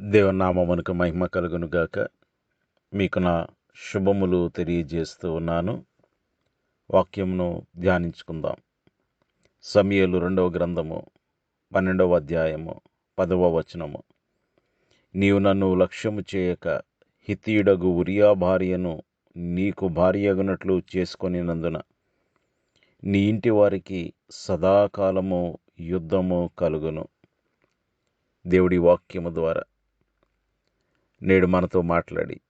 దేవనామమునకు మహిమ కలుగును గాక మీకు నా శుభములు తెలియజేస్తూ ఉన్నాను. వాక్యమును ధ్యానించుకుందాం. సమయలు రెండవ గ్రంథము పన్నెండవ అధ్యాయము పదవ వచనము. నీవు నన్ను లక్ష్యము చేయక హితీయుడగు ఉరియా భార్యను నీకు భార్యగునట్లు చేసుకొనినందున నీ ఇంటి వారికి సదాకాలము యుద్ధము కలుగును. దేవుడి వాక్యము ద్వారా నేడు మనతో మాట్లాడి.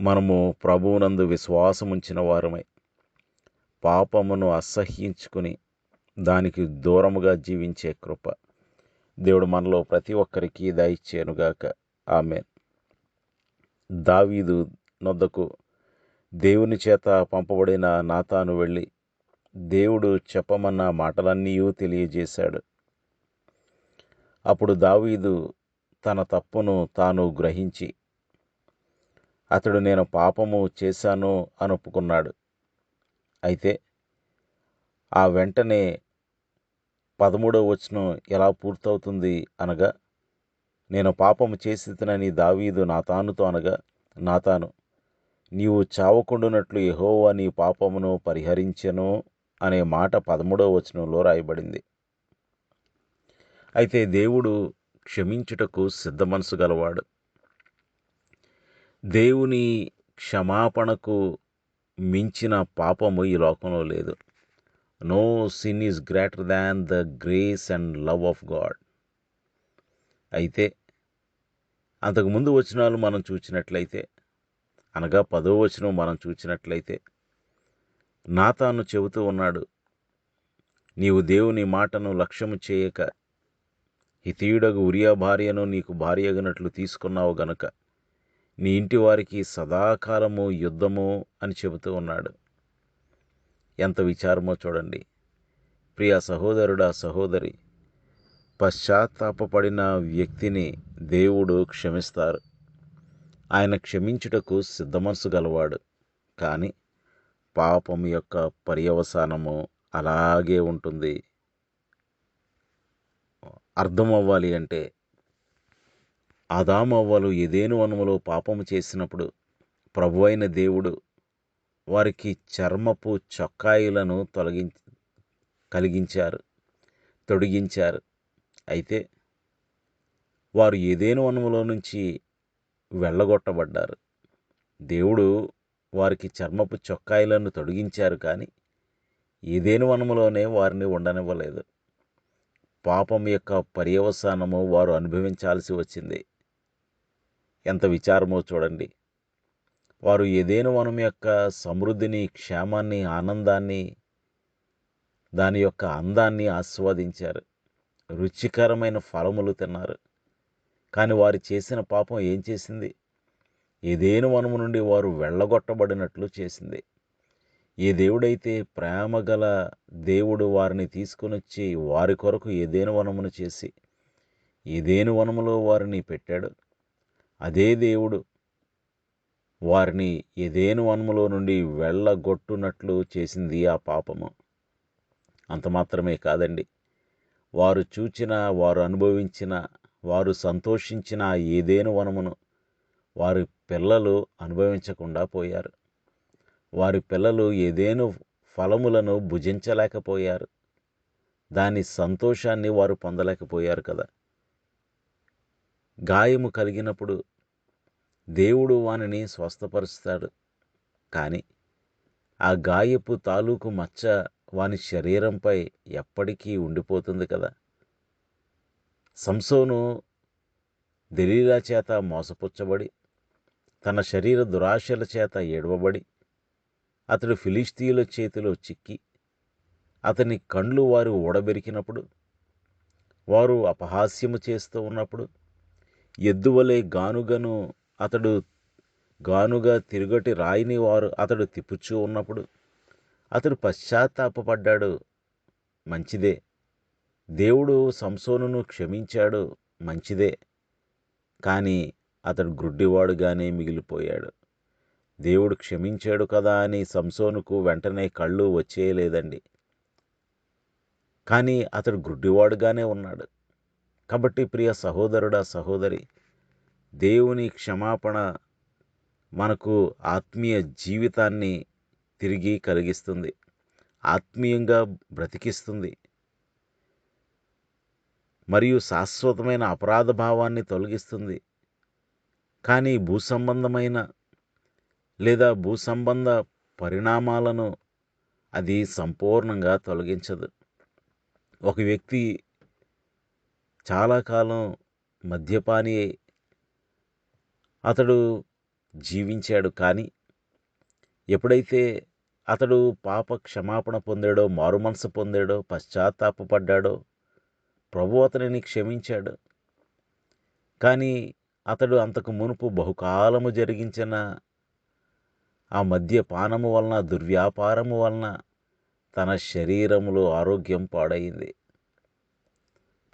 మనము ప్రభువునందు విశ్వాసముంచిన వారమై పాపమును అసహ్యించుకుని దానికి దూరముగా జీవించే కృప దేవుడు మనలో ప్రతి ఒక్కరికి దయచేనుగాక ఆమె దావీదు నొద్దకు దేవుని చేత పంపబడిన నాతాను వెళ్ళి దేవుడు చెప్పమన్న మాటలన్నీ తెలియజేశాడు. అప్పుడు దావీదు తన తప్పును తాను గ్రహించి అతడు నేను పాపము చేశాను అని ఒప్పుకున్నాడు అయితే ఆ వెంటనే పదమూడవ వచనం ఎలా పూర్తవుతుంది అనగా నేను పాపము చేసినని దావీదు నాతానుతో అనగా నాతాను నీవు చావకుండునట్లు యెహోవా నీ పాపమును పరిహరించను అనే మాట పదమూడవ వచనంలో రాయబడింది. అయితే దేవుడు క్షమించుటకు సిద్ధ మనసు గలవాడు. దేవుని క్షమాపణకు మించిన పాపము ఈ లోకంలో లేదు. No sin is greater than the grace and love of God అయితే అంతకుముందు వచనాలు మనం చూచినట్లయితే అనగా పదో వచనం మనం చూచినట్లయితే నాతాను చెబుతూ ఉన్నాడు నీవు దేవుని మాటను లక్ష్యము చేయక హితీయుడగు ఉరియా భార్యను నీకు భార్యగనట్లు తీసుకున్నావు గనక నీ ఇంటి వారికి సదాకాలము యుద్ధము అని చెబుతూ ఉన్నాడు. ఎంత విచారమో చూడండి. ప్రియ సహోదరుడా సహోదరి పశ్చాత్తాపపడిన వ్యక్తిని దేవుడు క్షమిస్తారు. ఆయన క్షమించుటకు సిద్ధమనసు గలవాడు. కానీ పాపం యొక్క పర్యవసానము అలాగే ఉంటుంది. అర్థం అవ్వాలి అంటే ఆదామవ్వలు ఏదేను వనములో పాపము చేసినప్పుడు ప్రభు అయిన దేవుడు వారికి చర్మపు చొక్కాయిలను తొలగి కలిగించారు తొడిగించారు. అయితే వారు ఏదేను వనములో నుంచి వెళ్ళగొట్టబడ్డారు? దేవుడు వారికి చర్మపు చొక్కాయిలను తొడిగించారు కానీ ఏదేను వనములోనే వారిని ఉండనివ్వలేదు. పాపం యొక్క పర్యవసానము వారు అనుభవించాల్సి వచ్చింది. ఎంత విచారమో చూడండి. వారు ఏదేను వనం యొక్క సమృద్ధిని క్షేమాన్ని ఆనందాన్ని దాని యొక్క అందాన్ని ఆస్వాదించారు. రుచికరమైన ఫలములు తిన్నారు. కానీ వారు చేసిన పాపం ఏం చేసింది? ఏదేను వనము నుండి వారు వెళ్ళగొట్టబడినట్లు చేసింది. ఏ దేవుడైతే ప్రేమ గల దేవుడు వారిని తీసుకుని వచ్చి వారి కొరకు ఏదేను వనమును చేసి ఏదేను వనములో వారిని పెట్టాడు అదే దేవుడు వారిని ఏదేను వనములో నుండి వెళ్ళగొట్టునట్లు చేసింది ఆ పాపము. అంత మాత్రమే కాదండి. వారు చూచిన వారు అనుభవించిన వారు సంతోషించిన ఏదేను వనమును వారి పిల్లలు అనుభవించకుండా పోయారు. వారి పిల్లలు ఏదేను ఫలములను భుజించలేకపోయారు. దాని సంతోషాన్ని వారు పొందలేకపోయారు కదా. గాయము కలిగినప్పుడు దేవుడు వానిని స్వస్థపరుస్తాడు. కానీ ఆ గాయపు తాలూకు మచ్చ వాని శరీరంపై ఎప్పటికీ ఉండిపోతుంది కదా. సంసోను దలీల చేత మోసపుచ్చబడి తన శరీర దురాశల చేత ఏడవబడి అతడు ఫిలిస్తీయుల చేతిలో చిక్కి అతని కండ్లు వారు ఊడబెరికినప్పుడు వారు అపహాస్యము చేస్తూ ఉన్నప్పుడు ఎద్దువలే గానుగను అతడు గానుగా తిరుగటి రాయిని వారు అతడు తిప్పుచూ ఉన్నప్పుడు అతడు పశ్చాత్తాపపడ్డాడు మంచిదే. దేవుడు సంసోనును క్షమించాడు మంచిదే. కానీ అతడు గ్రుడ్డివాడుగానే మిగిలిపోయాడు. దేవుడు క్షమించాడు కదా అని సంసోనుకు వెంటనే కళ్ళు వచ్చేయలేదండి. కానీ అతడు గుడ్డివాడుగానే ఉన్నాడు. కాబట్టి ప్రియ సహోదరుడా సహోదరి దేవుని క్షమాపణ మనకు ఆత్మీయ జీవితాన్ని తిరిగి కలిగిస్తుంది. ఆత్మీయంగా బ్రతికిస్తుంది. మరియు శాశ్వతమైన అపరాధ భావాన్ని తొలగిస్తుంది. కానీ భూసంబంధమైన లేదా భూసంబంధ పరిణామాలను అది సంపూర్ణంగా తొలగించదు. ఒక వ్యక్తి చాలా కాలం మద్యపాని అయి అతడు జీవించాడు కానీ ఎప్పుడైతే అతడు పాప క్షమాపణ పొందాడో మారుమనసు పొందాడో పశ్చాత్తాపడ్డాడో ప్రభు అతనిని క్షమించాడు. కానీ అతడు అంతకు మునుపు బహుకాలము జరిగించిన ఆ మద్యపానము వలన దుర్వ్యాపారము వలన తన శరీరములో ఆరోగ్యం పాడైంది.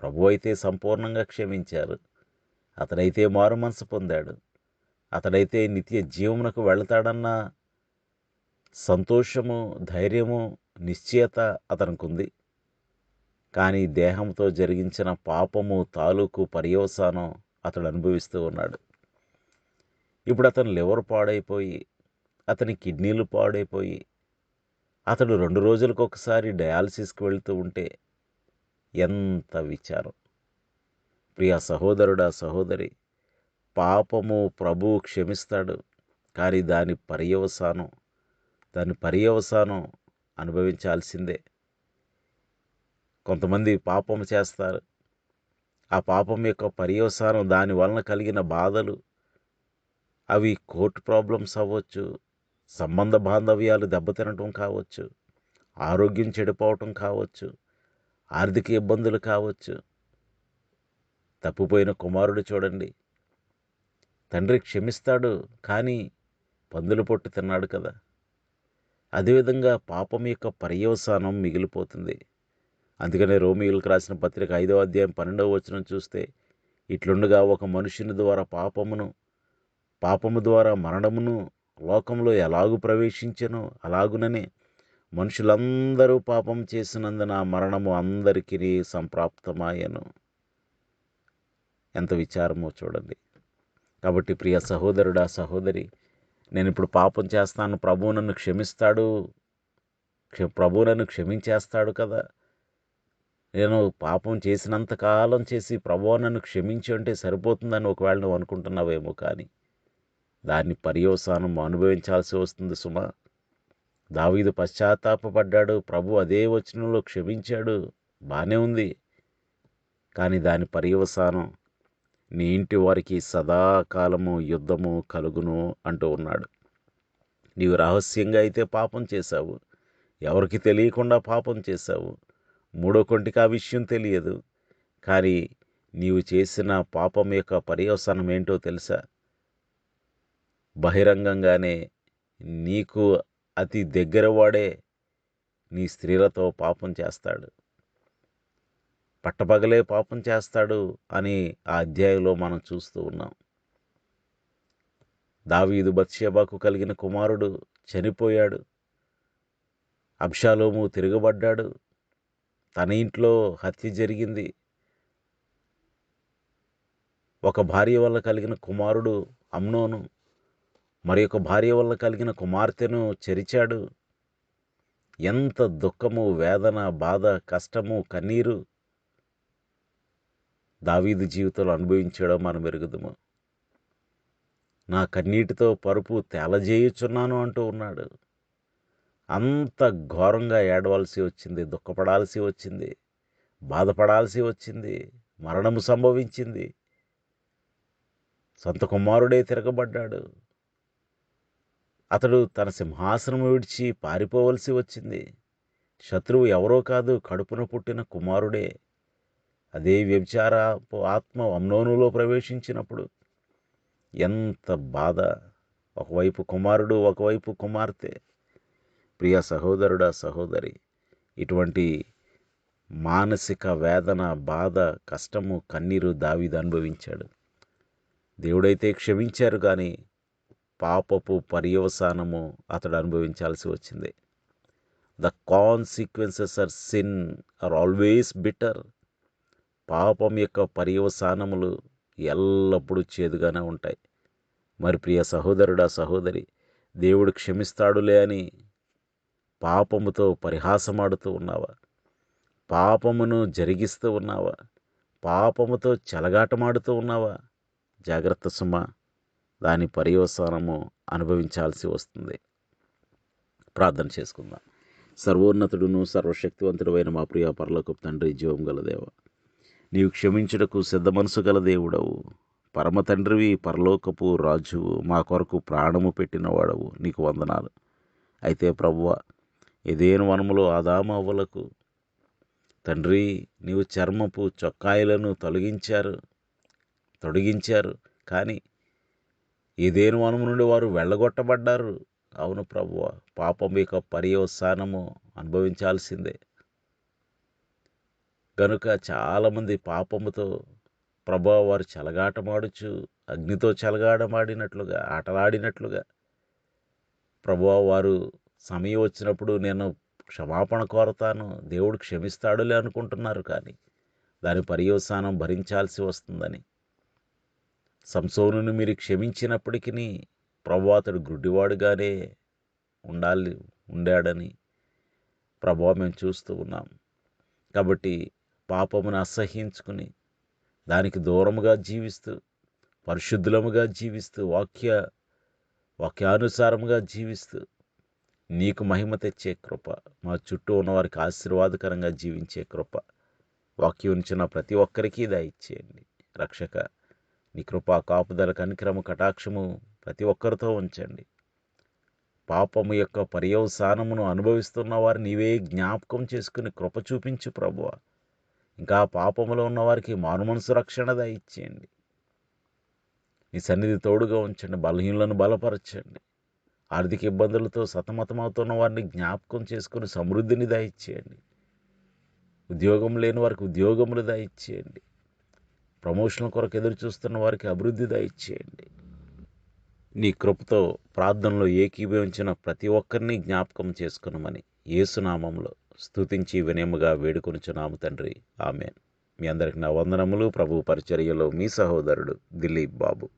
ప్రభు అయితే సంపూర్ణంగా క్షమించారు. అతడైతే మారు మనసు పొందాడు. అతడైతే నిత్య జీవమునకు వెళతాడన్న సంతోషము ధైర్యము నిశ్చయత అతనికి ఉంది కానీ దేహంతో జరిగించిన పాపము తాలూకు పర్యవసానం అతడు అనుభవిస్తూ ఉన్నాడు. ఇప్పుడు అతను లివర్ పాడైపోయి అతని కిడ్నీలు పాడైపోయి అతడు రెండు రోజులకు ఒకసారి డయాలసిస్కి వెళ్తూ ఉంటే ఎంత విచారం. ప్రియ సహోదరుడా సహోదరి పాపము ప్రభు క్షమిస్తాడు కానీ దాని పర్యవసానం దాని పర్యవసానం అనుభవించాల్సిందే. కొంతమంది పాపం చేస్తారు. ఆ పాపం యొక్క పర్యవసానం దాని వలన కలిగిన బాధలు అవి కోర్టు ప్రాబ్లమ్స్ అవ్వచ్చు సంబంధ బాంధవ్యాలు దెబ్బతినటం కావచ్చు ఆరోగ్యం చెడిపోవటం కావచ్చు ఆర్థిక ఇబ్బందులు కావచ్చు. తప్పిపోయిన కుమారుడు చూడండి. తండ్రి క్షమిస్తాడు కానీ పందులు పొట్టు తిన్నాడు కదా. అదేవిధంగా పాపం యొక్క పర్యవసానం మిగిలిపోతుంది. అందుకనే రోమియోలకు రాసిన పత్రిక ఐదవ అధ్యాయం పన్నెండవ వచనం చూస్తే ఇట్లుండగా ఒక మనుషుని ద్వారా పాపమును పాపము ద్వారా మరణమును లోకంలో ఎలాగు ప్రవేశించెను అలాగుననే మనుషులందరూ పాపం చేసినందున మరణము అందరికీ సంప్రాప్తమాయను. ఎంత విచారమో చూడండి. కాబట్టి ప్రియ సహోదరుడా సహోదరి నేను ఇప్పుడు పాపం చేస్తాను ప్రభువు నన్ను క్షమిస్తాడు క్ష నన్ను క్షమించేస్తాడు కదా? నేను పాపం చేసినంత కాలం చేసి ప్రభువు నన్ను క్షమించి అంటే సరిపోతుందని ఒకవేళ నువ్వు అనుకుంటున్నావేమో కానీ దాన్ని పర్యవసానం అనుభవించాల్సి వస్తుంది సుమా. దావీదు పశ్చాత్తాపడ్డాడు ప్రభు అదే వచనంలో క్షమించాడు. బాగానే ఉంది. కానీ దాని పర్యవసానం నీ ఇంటి వారికి సదాకాలము యుద్ధము కలుగును అంటూ ఉన్నాడు. నీవు రహస్యంగా అయితే పాపం చేశావు. ఎవరికి తెలియకుండా పాపం చేశావు. మూడో కొంటికి ఆ విషయం తెలియదు. కానీ నీవు చేసిన పాపం యొక్క పర్యవసానం ఏంటో తెలుసా? బహిరంగంగానే నీకు అతి దగ్గరవాడే నీ స్త్రీలతో పాపం చేస్తాడు. పట్టపగలే పాపం చేస్తాడు అని ఆ అధ్యాయంలో మనం చూస్తూ ఉన్నాం. దావీదు బత్షేబాకు కలిగిన కుమారుడు చనిపోయాడు. అబ్షాలోము తిరగబడ్డాడు. తన ఇంట్లో హత్య జరిగింది. ఒక భార్య వల్ల కలిగిన కుమారుడు అమ్నోను మరి యొక్క భార్య వల్ల కలిగిన కుమార్తెను చెరిచాడు. ఎంత దుఃఖము వేదన బాధ కష్టము కన్నీరు దావీదు జీవితంలో అనుభవించాడో మనం ఎరుగుదము. నా కన్నీటితో పరుపు తేలజేయుచున్నాను అంటూ ఉన్నాడు. అంత ఘోరంగా ఏడవలసి వచ్చింది దుఃఖపడాల్సి వచ్చింది బాధపడాల్సి వచ్చింది మరణము సంభవించింది. సొంత కుమారుడే తిరగబడ్డాడు. అతడు తన సింహాసనం విడిచి పారిపోవలసి వచ్చింది. శత్రువు ఎవరో కాదు కడుపున పుట్టిన కుమారుడే. అదే వ్యభిచార ఆత్మ అమ్నోనులో ప్రవేశించినప్పుడు ఎంత బాధ! ఒకవైపు కుమారుడు ఒకవైపు కుమార్తె. ప్రియ సహోదరుడా సహోదరి! ఇటువంటి మానసిక వేదన బాధ కష్టము కన్నీరు దావిది అనుభవించాడు. దేవుడైతే క్షమించారు కానీ పాపపు పర్యవసానము అతడు అనుభవించాల్సి వచ్చింది. The consequences are sin are always bitter పాపం యొక్క పర్యవసానములు ఎల్లప్పుడూ చేదుగానే ఉంటాయి. మరి ప్రియ సహోదరుడా సహోదరి దేవుడు క్షమిస్తాడులే అని పాపముతో పరిహాసమాడుతూ ఉన్నావా? పాపమును జరిగిస్తూ ఉన్నావా? పాపముతో చెలగాటమాడుతూ ఉన్నావా? జాగ్రత్త సుమ్మా దాని పర్యవసానము అనుభవించాల్సి వస్తుంది. ప్రార్థన చేసుకుందాం. సర్వోన్నతుడును సర్వశక్తివంతుడు అయిన మా ప్రియ పరలోకపు తండ్రి జీవం గల దేవ నీవు క్షమించుటకు సిద్ధ మనసు గల దేవుడవు. పరమ తండ్రివి పరలోకపు రాజువు మా కొరకు ప్రాణము పెట్టినవాడవు నీకు వందనాలు. అయితే ప్రభువ ఇదేను వనములో ఆదామవ్వలకు తండ్రి నీవు చర్మపు చొక్కాయలను తొలగించారు తొలగించారు కానీ ఏదేను వనము నుండి వారు వెళ్ళగొట్టబడ్డారు. అవును ప్రభువ పాపం యొక్క పర్యవసానము అనుభవించాల్సిందే. కనుక చాలామంది పాపముతో ప్రభా వారు చెలగాటమాడుచు అగ్నితో చెలగాటమాడినట్లుగా ఆటలాడినట్లుగా ప్రభా వారు సమయం వచ్చినప్పుడు నేను క్షమాపణ కోరతాను దేవుడు క్షమిస్తాడులే అనుకుంటున్నారు కానీ దాని పర్యవసానం భరించాల్సి వస్తుందని. సంసోనుని మీరు క్షమించినప్పటికీ ప్రభు అతడు గుడ్డివాడుగానే ఉండాలి ఉండాడని ప్రభావ మేము చూస్తూ ఉన్నాం. కాబట్టి పాపమును అసహించుకుని దానికి దూరముగా జీవిస్తూ పరిశుద్ధులముగా జీవిస్తూ వాక్య వాక్యానుసారముగా జీవిస్తూ నీకు మహిమ తెచ్చే కృప మా చుట్టూ ఉన్న వారికి ఆశీర్వాదకరంగా జీవించే కృప వాక్యం ఉంచిన ప్రతి ఒక్కరికి దయచేయండి రక్షక నీ కృపా కాపుదల కనిక్రమ కటాక్షము ప్రతి ఒక్కరితో ఉంచండి. పాపము యొక్క పర్యవసానమును అనుభవిస్తున్న వారు నీవే జ్ఞాపకం చేసుకుని కృప చూపించు ప్రభువ. ఇంకా పాపములో ఉన్నవారికి మానుమనసు రక్షణ దయచేయండి. నీ సన్నిధి తోడుగా ఉంచండి బలహీనులను బలపరచండి. ఆర్థిక ఇబ్బందులతో సతమతమవుతున్న వారిని జ్ఞాపకం చేసుకుని సమృద్ధిని దయచేయండి. ఉద్యోగం లేని వారికి ఉద్యోగములు దయచేయండి. ప్రమోషన్ల కొరకు ఎదురు చూస్తున్న వారికి అభివృద్ధి దయచేయండి. నీ కృపతో ప్రార్థనలో ఏకీభవించిన ప్రతి ఒక్కరిని జ్ఞాపకం చేసుకునమని ఏసునామంలో స్తుతించి వినయముగా వేడుకొనుచున్నాము తండ్రి. ఆమెన్. మీ అందరికి నా వందనములు. ప్రభు పరిచర్యలో మీ సహోదరుడు దిలీప్ బాబు.